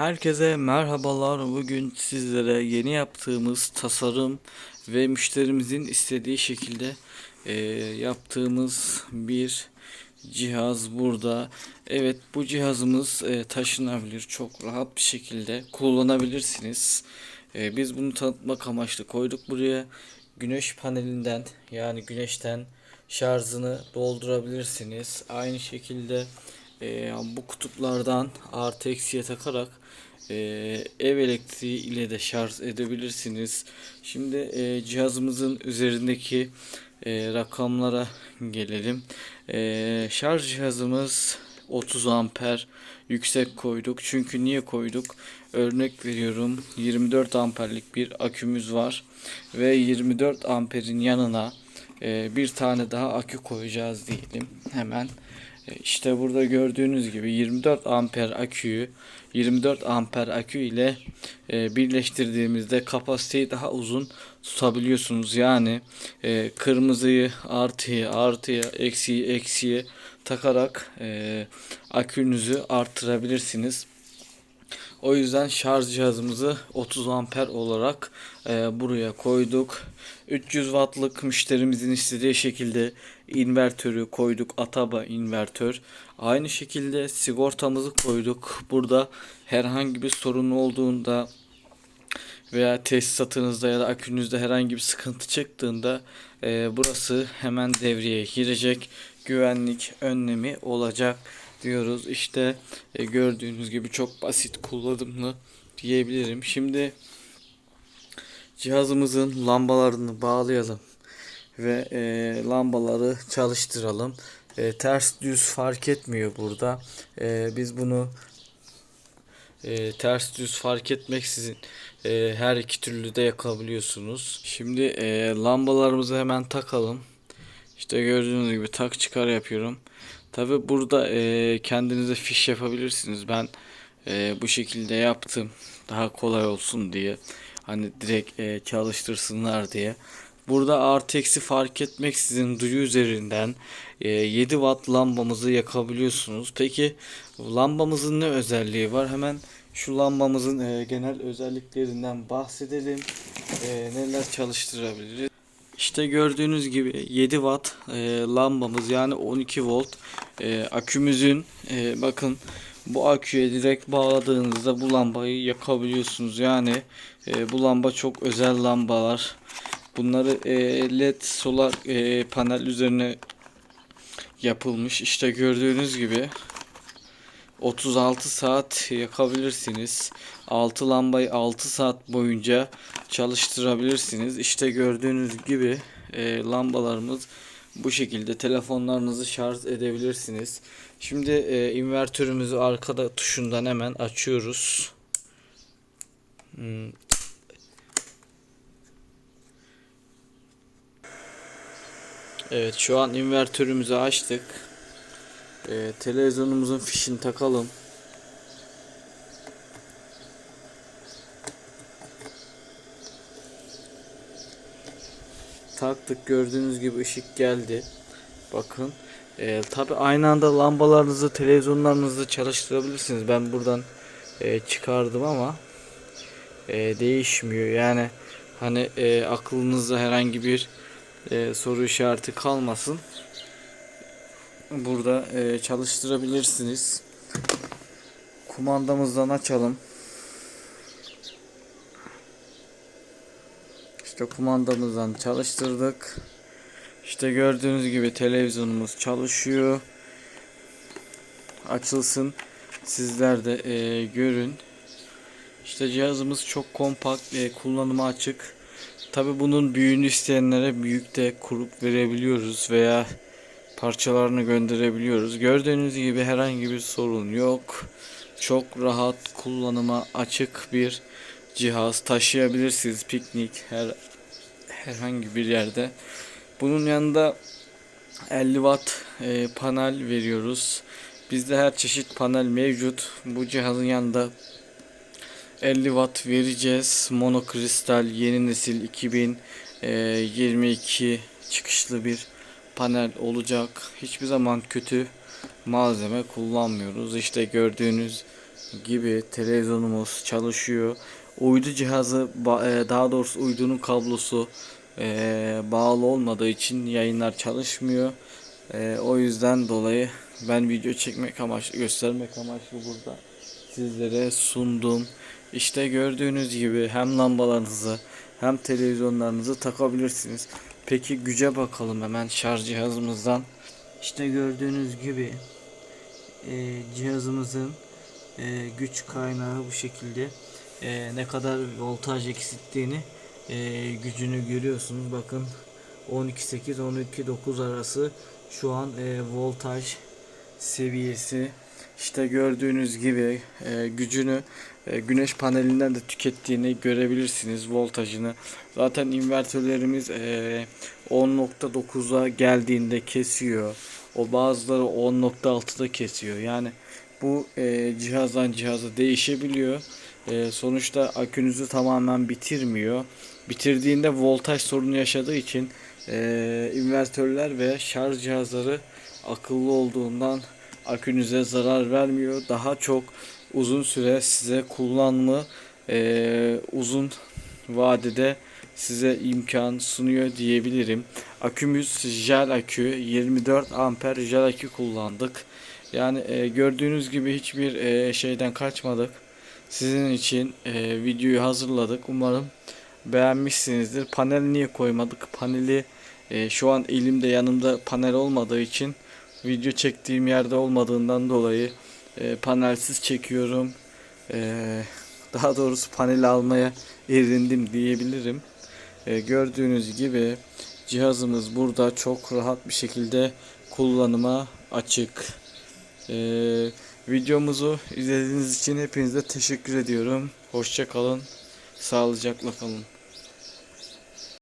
Herkese merhabalar. Bugün sizlere yeni yaptığımız tasarım ve müşterimizin istediği şekilde e, yaptığımız bir cihaz burada. Evet bu cihazımız e, taşınabilir. Çok rahat bir şekilde kullanabilirsiniz. E, biz bunu tanıtmak amaçlı koyduk buraya. Güneş panelinden yani güneşten şarjını doldurabilirsiniz. Aynı şekilde e, bu kutuplardan artı eksiye takarak e, ev elektriği ile de şarj edebilirsiniz. Şimdi e, cihazımızın üzerindeki e, rakamlara gelelim. E, şarj cihazımız 30 amper yüksek koyduk. Çünkü niye koyduk? Örnek veriyorum 24 amperlik bir akümüz var ve 24 amperin yanına e, bir tane daha akü koyacağız diyelim. Hemen e, işte burada gördüğünüz gibi 24 amper aküyü 24 amper akü ile e, birleştirdiğimizde kapasiteyi daha uzun tutabiliyorsunuz. Yani e, kırmızıyı artıya artıya eksiği eksiye takarak e, akünüzü arttırabilirsiniz. O yüzden şarj cihazımızı 30 amper olarak e, buraya koyduk. 300 wattlık müşterimizin istediği şekilde invertörü koyduk. Ataba invertör. Aynı şekilde sigortamızı koyduk. Burada herhangi bir sorun olduğunda veya tesisatınızda ya da akünüzde herhangi bir sıkıntı çıktığında e, burası hemen devreye girecek. Güvenlik önlemi olacak diyoruz. İşte e, gördüğünüz gibi çok basit kullanımlı diyebilirim. Şimdi cihazımızın lambalarını bağlayalım ve e, lambaları çalıştıralım. E, ters düz fark etmiyor burada. E, biz bunu e, ters düz fark etmeksizin e, her iki türlü de yakabiliyorsunuz. Şimdi e, lambalarımızı hemen takalım. İşte gördüğünüz gibi tak çıkar yapıyorum. Tabi burada e, kendinize fiş yapabilirsiniz. Ben e, bu şekilde yaptım. Daha kolay olsun diye. Hani direkt e, çalıştırsınlar diye. Burada artı eksi fark etmeksizin duyu üzerinden e, 7 watt lambamızı yakabiliyorsunuz. Peki lambamızın ne özelliği var? Hemen şu lambamızın e, genel özelliklerinden bahsedelim. E, neler çalıştırabiliriz? İşte gördüğünüz gibi 7 watt e, lambamız yani 12 volt e, akümüzün e, bakın bu aküye direkt bağladığınızda bu lambayı yakabiliyorsunuz. Yani e, bu lamba çok özel lambalar. Bunları e, led solar e, panel üzerine yapılmış. İşte gördüğünüz gibi 36 saat yakabilirsiniz. 6 lambayı 6 saat boyunca çalıştırabilirsiniz. İşte gördüğünüz gibi e, lambalarımız bu şekilde telefonlarınızı şarj edebilirsiniz. Şimdi e, invertörümüzü arkada tuşundan hemen açıyoruz. Hmm. Evet şu an invertörümüzü açtık. Ee, televizyonumuzun fişini takalım. Taktık gördüğünüz gibi ışık geldi. Bakın. Ee, tabi aynı anda lambalarınızı, televizyonlarınızı çalıştırabilirsiniz. Ben buradan e, çıkardım ama e, değişmiyor. Yani hani e, aklınızda herhangi bir e, soru işareti kalmasın burada e, çalıştırabilirsiniz. Kumandamızdan açalım. İşte kumandamızdan çalıştırdık. İşte gördüğünüz gibi televizyonumuz çalışıyor. Açılsın. Sizler de e, görün. İşte cihazımız çok kompakt, e, kullanıma açık. Tabi bunun büyüğünü isteyenlere büyük de kurup verebiliyoruz veya parçalarını gönderebiliyoruz. Gördüğünüz gibi herhangi bir sorun yok. Çok rahat kullanıma açık bir cihaz taşıyabilirsiniz piknik her herhangi bir yerde. Bunun yanında 50 watt e, panel veriyoruz. Bizde her çeşit panel mevcut. Bu cihazın yanında 50 watt vereceğiz. Monokristal yeni nesil 2022 çıkışlı bir panel olacak. Hiçbir zaman kötü malzeme kullanmıyoruz. İşte gördüğünüz gibi televizyonumuz çalışıyor. Uydu cihazı e, daha doğrusu uydunun kablosu e, bağlı olmadığı için yayınlar çalışmıyor. E, o yüzden dolayı ben video çekmek amaçlı göstermek amaçlı burada sizlere sundum. İşte gördüğünüz gibi hem lambalarınızı hem televizyonlarınızı takabilirsiniz. Peki güce bakalım hemen şarj cihazımızdan. İşte gördüğünüz gibi e, cihazımızın e, güç kaynağı bu şekilde. E, ne kadar voltaj eksilttiğini e, gücünü görüyorsunuz. Bakın 12.8 12.9 arası şu an e, voltaj seviyesi. İşte gördüğünüz gibi e, gücünü güneş panelinden de tükettiğini görebilirsiniz voltajını. Zaten invertörlerimiz e, 10.9'a geldiğinde kesiyor. O bazıları 10.6'da kesiyor. Yani bu e, cihazdan cihaza değişebiliyor. E, sonuçta akünüzü tamamen bitirmiyor. Bitirdiğinde voltaj sorunu yaşadığı için e, invertörler ve şarj cihazları akıllı olduğundan akünüze zarar vermiyor. Daha çok uzun süre size kullanımı e, uzun vadede size imkan sunuyor diyebilirim. Akümüz jel akü 24 amper jel akü kullandık. Yani e, gördüğünüz gibi hiçbir e, şeyden kaçmadık. Sizin için e, videoyu hazırladık. Umarım beğenmişsinizdir. Panel niye koymadık? Paneli e, şu an elimde yanımda panel olmadığı için video çektiğim yerde olmadığından dolayı e, panelsiz çekiyorum. E, daha doğrusu paneli almaya erindim diyebilirim. E, gördüğünüz gibi cihazımız burada çok rahat bir şekilde kullanıma açık. E, videomuzu izlediğiniz için hepinize teşekkür ediyorum. Hoşça kalın. Sağlıcakla kalın.